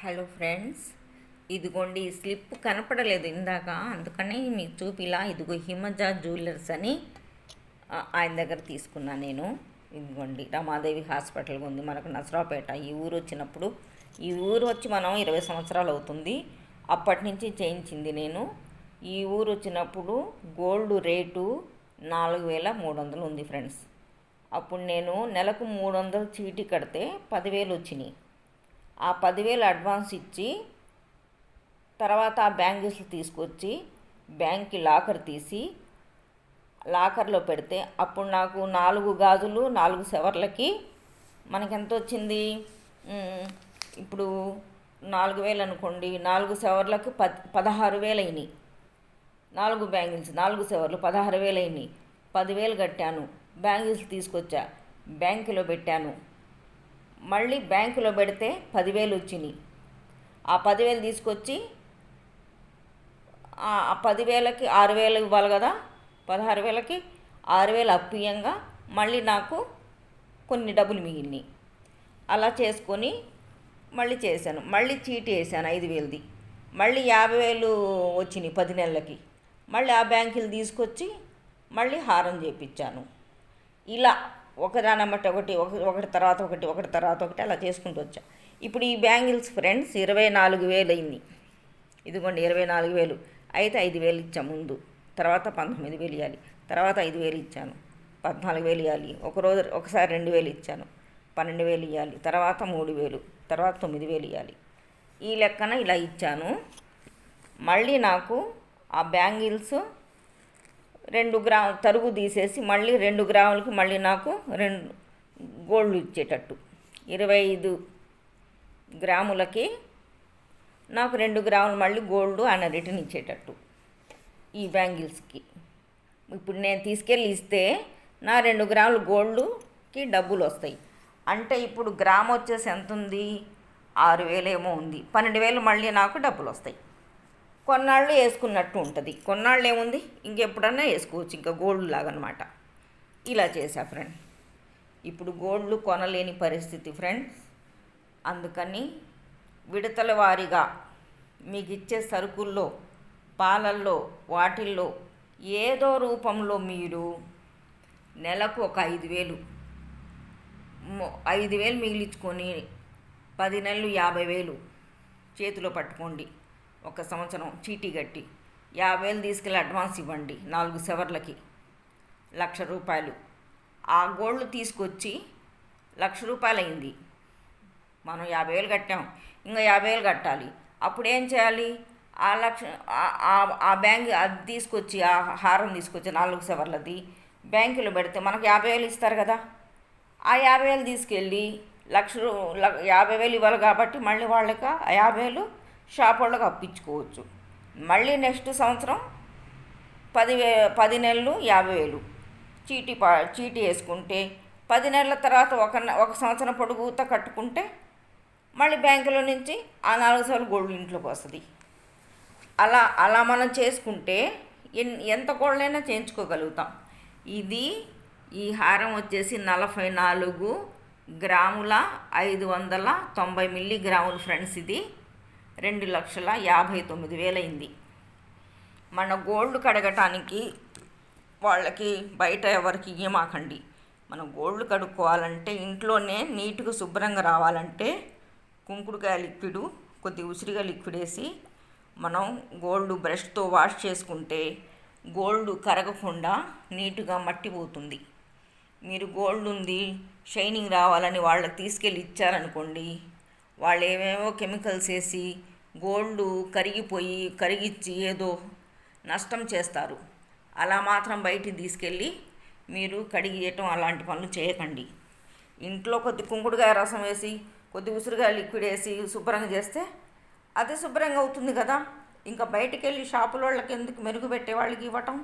Hello friends ఇదిగోండి ఈ slip కనపడలేదు ఇందాక అందుకని మీకు చూపిలా ఇదిగో హిమజ జ్యువెలర్స్ అని ఆయన దగ్గర తీసుకున్నా నేను. ఇదిగోండి రమాదేవి హాస్పిటల్ ఉంది మనకు నసరాపేట ఈ ఊరు వచ్చినప్పుడు ఈ ఊరు వచ్చి మనం ఇరవై సంవత్సరాలు అవుతుంది. అప్పటి నుంచి చేయించింది నేను. ఈ ఊరు వచ్చినప్పుడు గోల్డ్ రేటు నాలుగు వేల మూడు వందలు ఉంది ఫ్రెండ్స్. అప్పుడు నేను నెలకు మూడు వందలు చీటీ కడితే పదివేలు వచ్చినాయి. ఆ పదివేలు అడ్వాన్స్ ఇచ్చి తర్వాత ఆ బ్యాంగిల్స్ తీసుకొచ్చి బ్యాంక్కి లాకర్ తీసి లాకర్లో పెడితే అప్పుడు నాకు నాలుగు గాజులు నాలుగు సెవర్లకి మనకెంత ఎంత వచ్చింది ఇప్పుడు నాలుగు వేలు అనుకోండి నాలుగు సెవర్లకు పద్ పదహారు వేలు అయినాయి నాలుగు బ్యాంగిల్స్ నాలుగు సెవర్లు పదహారు వేలు అయినాయి పదివేలు కట్టాను. బ్యాంగిల్స్ తీసుకొచ్చా. బ్యాంకులో పెట్టాను. మళ్ళీ బ్యాంకులో పెడితే పదివేలు వచ్చినాయి. ఆ పదివేలు తీసుకొచ్చి ఆ పదివేలకి ఆరు వేలు ఇవ్వాలి కదా పదహారు వేలకి ఆరు వేలు అప్పియంగా మళ్ళీ నాకు కొన్ని డబ్బులు మిగిలినాయి. అలా చేసుకొని మళ్ళీ చేశాను. మళ్ళీ చీటీ వేసాను ఐదు వేలది మళ్ళీ యాభై వేలు వచ్చినాయి పది నెలలకి. మళ్ళీ ఆ బ్యాంకులు తీసుకొచ్చి మళ్ళీ హారం చేపించాను. ఇలా ఒకదానమ్మట ఒకటి ఒక ఒకటి తర్వాత ఒకటి ఒకటి తర్వాత ఒకటి అలా చేసుకుంటూ వచ్చాం. ఇప్పుడు ఈ బ్యాంగిల్స్ ఫ్రెండ్స్ ఇరవై నాలుగు వేలు అయింది. ఇదిగోండి ఇరవై నాలుగు వేలు. అయితే ఐదు వేలు ఇచ్చాం ముందు. తర్వాత పంతొమ్మిది వేలు ఇవ్వాలి తర్వాత ఐదు వేలు ఇచ్చాను. పద్నాలుగు వేలు ఇవ్వాలి ఒక రోజు ఒకసారి రెండు వేలు ఇచ్చాను. పన్నెండు వేలు ఇవ్వాలి తర్వాత మూడు వేలు. తర్వాత తొమ్మిది వేలు ఇవ్వాలి ఈ లెక్కన ఇలా ఇచ్చాను. మళ్ళీ నాకు ఆ బ్యాంగిల్స్ రెండు గ్రాము తరుగు తీసేసి మళ్ళీ రెండు గ్రాములకి మళ్ళీ నాకు రెండు గోల్డ్ ఇచ్చేటట్టు. ఇరవై ఐదు గ్రాములకి నాకు రెండు గ్రాములు మళ్ళీ గోల్డ్ ఆయన రిటర్న్ ఇచ్చేటట్టు ఈ బ్యాంగిల్స్కి. ఇప్పుడు నేను తీసుకెళ్ళి ఇస్తే నా రెండు గ్రాములు గోల్డ్కి డబ్బులు వస్తాయి. అంటే ఇప్పుడు గ్రామ్ వచ్చేసి ఎంత ఉంది ఆరు వేలేమో ఉంది. పన్నెండు వేలు మళ్ళీ నాకు డబ్బులు వస్తాయి. కొన్నాళ్ళు వేసుకున్నట్టు ఉంటుంది. కొన్నాళ్ళు ఏముంది? ఇంకెప్పుడన్నా వేసుకోవచ్చు. ఇంకా గోల్డ్ లాగా అనమాట ఇలా చేసా ఫ్రెండ్. ఇప్పుడు గోల్డ్లు కొనలేని పరిస్థితి ఫ్రెండ్స్. అందుకని విడతల వారీగా మీకు ఇచ్చే సరుకుల్లో పాలల్లో వాటిల్లో ఏదో రూపంలో మీరు నెలకు ఒక ఐదు వేలు ఐదు వేలు మిగిలించుకొని పది నెలలు యాభై వేలు చేతిలో పట్టుకోండి. ఒక సంవత్సరం చీటీ కట్టి యాభై వేలు తీసుకెళ్ళి అడ్వాన్స్ ఇవ్వండి నాలుగు సెవర్లకి. లక్ష రూపాయలు. ఆ గోల్డ్ తీసుకొచ్చి లక్ష రూపాయలు అయింది మనం యాభై వేలు కట్టాం. ఇంకా యాభై వేలు కట్టాలి. అప్పుడు ఏం చేయాలి? ఆ లక్ష ఆ- బ్యాంక్ అది తీసుకొచ్చి ఆ హారం తీసుకొచ్చి నాలుగు సెవర్లది బ్యాంకులో పెడితే మనకు యాభై వేలు ఇస్తారు కదా. ఆ యాభై వేలు తీసుకెళ్ళి లక్ష రూ- ల- యాభై వేలు ఇవ్వాలి కాబట్టి మళ్ళీ వాళ్ళకి ఆ యాభై వేలు షాప్ వాళ్ళకి అప్పించుకోవచ్చు. మళ్ళీ నెక్స్ట్ సంవత్సరం పదివే పది నెలలు యాభై వేలు. చీటీ పా చీటీ వేసుకుంటే పది నెలల తర్వాత ఒక ఒక సంవత్సరం పొడుగుతా కట్టుకుంటే మళ్ళీ బ్యాంకులో నుంచి ఆ నాలుగు సార్లు గోల్డ్ ఇంట్లోకి వస్తుంది. అలా అలా మనం చేసుకుంటే ఎన్ ఎంత గోల్డైనా చేయించుకోగలుగుతాం. ఇది ఈ హారం వచ్చేసి నలభై నాలుగు గ్రాముల ఐదు వందల తొంభై మిల్లీ గ్రాములు ఫ్రెండ్స్ ఇది. రెండు లక్షల యాభై తొమ్మిది వేలైంది. మన గోల్డ్ కడగటానికి వాళ్ళకి బయట ఎవరికి ఇయ్యమాకండి. మనం గోల్డ్ కడుక్కోవాలంటే ఇంట్లోనే నీట్గా శుభ్రంగా రావాలంటే కుంకుడుకాయ లిక్విడ్ కొద్ది ఉసిరిగా లిక్విడ్ వేసి మనం గోల్డ్ బ్రష్తో వాష్ చేసుకుంటే గోల్డ్ కరగకుండా నీట్గా మట్టి పోతుంది. మీరు గోల్డ్ ఉంది షైనింగ్ రావాలని వాళ్ళకి తీసుకెళ్ళి ఇచ్చారనుకోండి వాళ్ళు ఏమేమో కెమికల్స్ వేసి గోల్డ్ కరిగిపోయి కరిగిచ్చి ఏదో నష్టం చేస్తారు. అలా మాత్రం బయటికి తీసుకెళ్ళి మీరు కడిగేయటం అలాంటి పనులు చేయకండి. ఇంట్లో కొద్ది కుంకుడుకాయ రసం వేసి కొద్ది ఉసిరిగా లిక్విడ్ వేసి శుభ్రంగా చేస్తే అది శుభ్రంగా అవుతుంది కదా. ఇంకా బయటికి వెళ్ళి షాపుల వాళ్ళకి ఎందుకు మెరుగు పెట్టే వాళ్ళకి ఇవ్వటం?